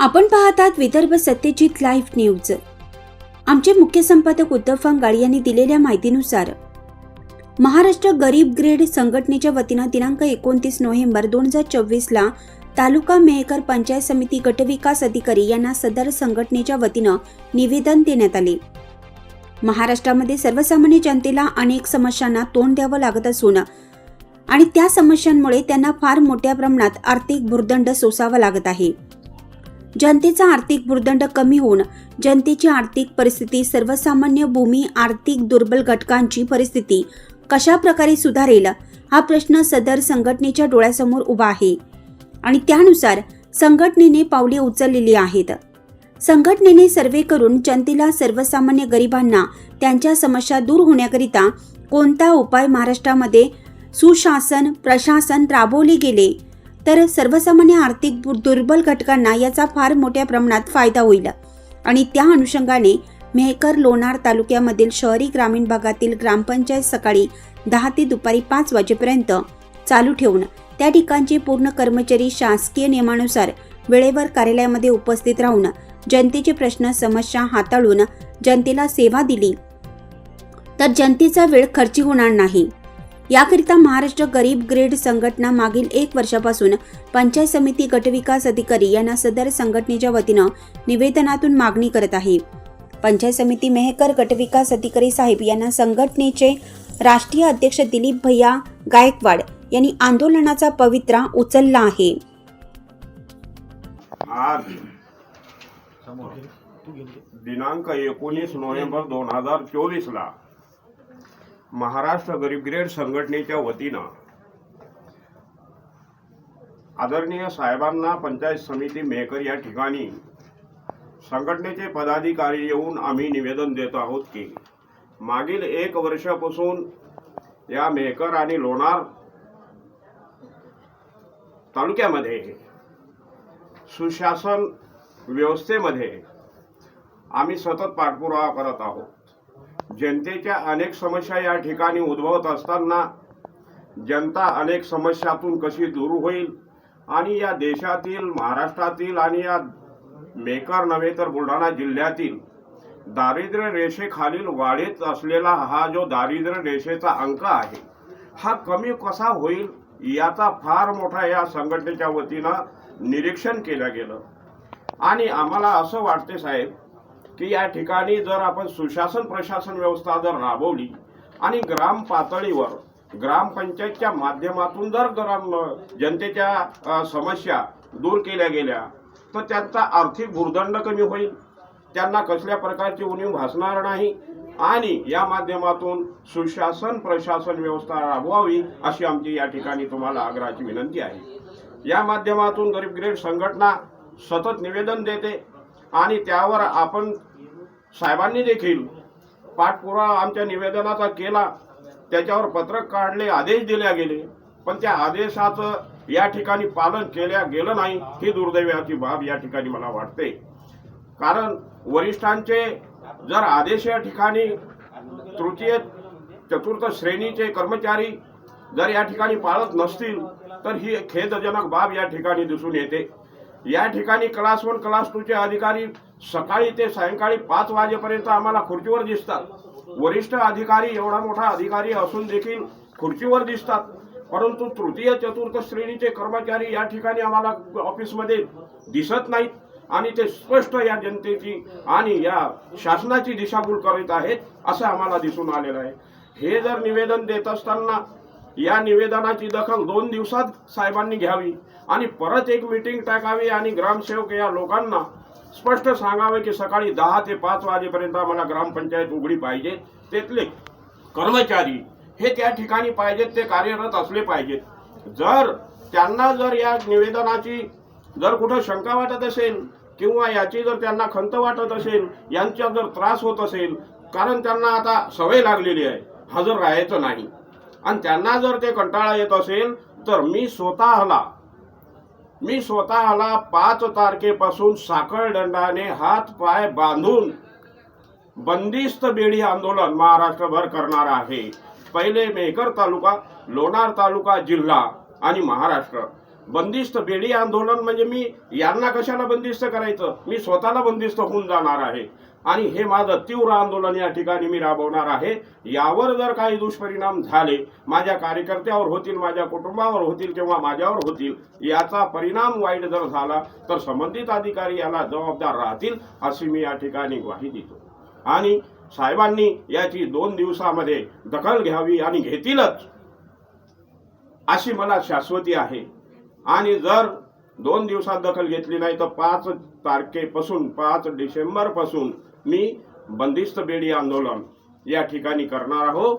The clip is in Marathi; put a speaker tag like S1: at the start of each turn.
S1: आपण पाहतात विदर्भ सत्यजित लाईव्ह न्यूज. आमचे मुख्य संपादक उद्धव फंगाड यांनी दिलेल्या माहितीनुसार महाराष्ट्र गरीब ग्रेड संघटनेच्या वतीनं दिनांक एकोणतीस नोव्हेंबर दोन हजार चोवीसला तालुका मेहकर पंचायत समिती गटविकास अधिकारी यांना सदर संघटनेच्या वतीनं निवेदन देण्यात आले. महाराष्ट्रामध्ये सर्वसामान्य जनतेला अनेक समस्यांना तोंड द्यावं लागत असून आणि त्या समस्यांमुळे त्यांना फार मोठ्या प्रमाणात आर्थिक भुर्दंड सोसावा लागत आहे. जनतेचा आर्थिक भूर्दंड कमी होऊन जनतेची आर्थिक परिस्थिती सर्वसामान्य भूमी आर्थिक दुर्बल घटकांची परिस्थिती कशा प्रकारे सुधारेल हा प्रश्न सदर संघटनेच्या डोळ्यासमोर उभा आहे. आणि त्यानुसार संघटनेने पावले उचललेली आहेत. संघटनेने सर्वे करून जनतेला सर्वसामान्य गरिबांना त्यांच्या समस्या दूर होण्याकरिता कोणता उपाय महाराष्ट्रामध्ये सुशासन प्रशासन राबवले गेले? तर सर्वसामान्य आर्थिक दुर्बल घटकांना याचा फार मोठ्या प्रमाणात फायदा होईल. आणि त्या अनुषंगाने मेहकर लोणार तालुक्यामधील शहरी ग्रामीण भागातील ग्रामपंचायत सकाळी दहा ते दुपारी पाच वाजेपर्यंत चालू ठेवून त्या ठिकाणचे पूर्ण कर्मचारी शासकीय नियमानुसार वेळेवर कार्यालयामध्ये उपस्थित राहून जनतेचे प्रश्न समस्या हाताळून जनतेला सेवा दिली. तर जनतेचा वेळ खर्ची होणार नाही. याकरिता महाराष्ट्र गरीब ग्रेड संघटना मागील एक वर्षापासून पंचायत समिती गटविकास अधिकारी यांना सदर संघटनेच्या वतीनं निवेदनातून मागणी करत आहे. पंचायत समिती मेहकर गटविकास अधिकारी साहेब यांना संघटनेचे राष्ट्रीय अध्यक्ष दिलीप भैया गायकवाड यांनी आंदोलनाचा पवित्रा उचलला आहे.
S2: आज दिनांक एकोणीस नोव्हेंबर दोन हजार चोवीसला महाराष्ट्र गरीब ग्रेड संघटनेच्या वतीनं आदरणीय साहेबांना पंचायत समिती मेहकर या ठिकाणी संघटनेचे पदाधिकारी येऊन आम्ही निवेदन देत आहोत की मागील एक वर्षापासून या मेहकर आणि लोणार तालुक्यामध्ये सुशासन व्यवस्थेमध्ये आम्ही सतत पाठपुरावा करत आहोत. जनतेच्या अनेक समस्या या ठिकाणी उद्भवत असताना जनता अनेक समस्यातून कशी दूर होईल? आणि या देशातील महाराष्ट्रातील आणि या मेकर नव्हे तर बुलढाणा जिल्ह्यातील दारिद्र्य रेषेखालील वाढीत असलेला हा जो दारिद्र्य रेषेचा अंक आहे हा कमी कसा होईल याचा फार मोठा या संघटनेच्या वतीनं निरीक्षण केलं गेलं. आणि आम्हाला असं वाटते साहेब की या ठिकाणी जर आपण सुशासन प्रशासन व्यवस्था जर राबवली आणि ग्राम पातळीवर ग्रामपंचायतच्या माध्यमातून जर ग्राम जनतेच्या समस्या दूर केल्या गेल्या तर त्यांचा आर्थिक भूर्दंड कमी होईल. त्यांना कसल्या प्रकारची उणीव भासणार नाही आणि या माध्यमातून सुशासन प्रशासन व्यवस्था राबवावी अशी आमची या ठिकाणी तुम्हाला आग्रहाची विनंती आहे. या माध्यमातून गरीब ग्रेड संघटना सतत निवेदन देते आणि त्यावर आपण साहेबांनी देखील पाठपुरावा आमच्या निवेदनाचा केला. त्याच्यावर पत्रक काढले आदेश दिले गेले. पण त्या आदेशाचं या ठिकाणी पालन केल्या गेलं नाही ही दुर्दैवाची बाब या ठिकाणी मला वाटते. कारण वरिष्ठांचे जर आदेश या ठिकाणी तृतीय चतुर्थ श्रेणीचे कर्मचारी जर या ठिकाणी पाळत नसतील तर ही खेदजनक बाब या ठिकाणी दिसून येते. या ठिकाणी क्लास वन क्लास टूचे अधिकारी सकाळी ते सायंकाळी पाच वाजेपर्यंत आम्हाला खुर्चीवर दिसतात. वरिष्ठ अधिकारी एवढा मोठा अधिकारी असून देखील खुर्चीवर दिसतात. परंतु तृतीय चतुर्थ श्रेणीचे कर्मचारी या ठिकाणी आम्हाला ऑफिसमध्ये दिसत नाहीत आणि ते स्पष्ट या जनतेची आणि या शासनाची दिशाभूल करीत आहेत असं आम्हाला दिसून आलेलं आहे. हे जर निवेदन देत असताना या निवेदनाची दखल दोन दिवसात साहेबांनी घ्यावी आणि परत एक मीटिंग टाकावी आणि ग्रामसेवक या लोकांना स्पष्ट सांगावे की सकाळी दहा ते पाच वाजेपर्यंत आम्हाला ग्रामपंचायत उघडी पाहिजे. तेथले कर्मचारी हे त्या ठिकाणी पाहिजेत ते कार्यरत असले पाहिजेत. जर त्यांना जर या निवेदनाची जर कुठं शंका वाटत असेल किंवा याची जर त्यांना खंत वाटत असेल यांचा जर त्रास होत असेल कारण त्यांना आता सवय लागलेली आहे. हजर राहायचं नाही. आणि त्यांना जर ते कंटाळा येत असेल तर मी स्वतःला मी स्वतःला पाच तारखेपासून साखळदंडाने हात पाय बांधून बंदिस्त बेडी आंदोलन महाराष्ट्रभर करणार आहे. पहिले मेहकर तालुका लोणार तालुका जिल्हा आणि महाराष्ट्र. बंदिस्त बेडी आंदोलन म्हणजे मी यांना कशाला बंदिस्त करायचं? मी स्वतःला बंदिस्त होऊन जाणार आहे. आणि हे माझं तीव्र आंदोलन या ठिकाणी मी राबवणार आहे. यावर जर काही दुष्परिणाम झाले माझ्या कार्यकर्त्यावर होतील माझ्या कुटुंबावर होतील किंवा माझ्यावर होतील याचा परिणाम वाईट जर झाला तर संबंधित अधिकारी याला जबाबदार राहतील अशी मी या ठिकाणी ग्वाही देतो. आणि साहेबांनी याची दोन दिवसामध्ये दखल घ्यावी आणि घेतीलच अशी मला शाश्वती आहे. आणि जर दोन दिवसात दखल घेतली नाही तर पाच तारखेपासून पाच डिसेंबरपासून मी बंदिस्त बेडी आंदोलन या ठिकाणी करणार आहोत